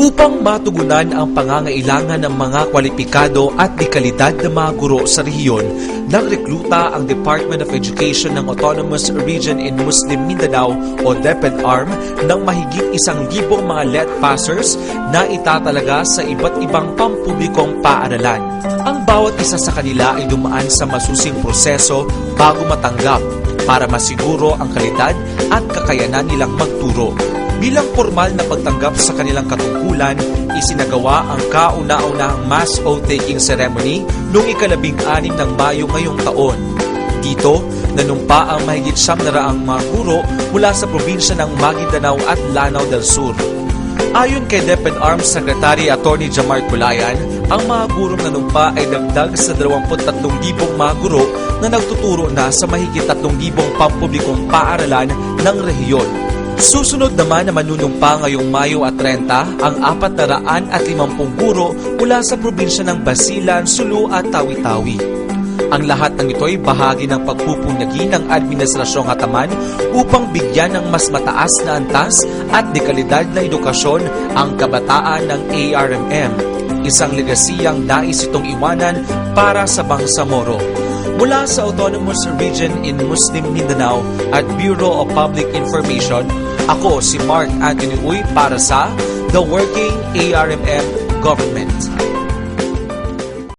upang matugunan ang pangangailangan ng mga kwalipikado at dekalidad na mga guro sa rehiyon, nagrekluta ang Department of Education ng Autonomous Region in Muslim Mindanao o DepEd-ARM ng mahigit isang libong mga let passers na itatalaga sa iba't ibang pampublikong paaralan. Ang bawat isa sa kanila ay dumaan sa masusing proseso bago matanggap para masiguro ang kalidad at kakayanan nilang magturo. Bilang formal na pagtanggap sa kanilang katungkulan, isinagawa ang kauna-unahang mass oath-taking ceremony noong ikalabing anim ng Mayo ngayong taon. Dito, nanumpa ang mahigit siyam na raang mga guro mula sa probinsya ng Maguindanao at Lanao del Sur. Ayon kay DepEd-Arms Secretary Attorney Jamar Culayan, ang mga gurong nanumpa ay dagdag sa 23,000 mga guro na nagtuturo na sa mahigit 3,000 pampublikong paaralan ng rehiyon. Susunod naman na manunumpa ngayong Mayo at 30 ang 450 guro mula sa probinsya ng Basilan, Sulu at Tawi-Tawi. Ang lahat ng ito ay bahagi ng pagpupunyagi ng Administrasyong Ataman upang bigyan ng mas mataas na antas at dekalidad na edukasyon ang kabataan ng ARMM, isang legasiyang nais itong iwanan para sa Bangsamoro. Mula sa Autonomous Region in Muslim Mindanao at Bureau of Public Information, ako si Mark Anthony Uy para sa The Working ARMM Government.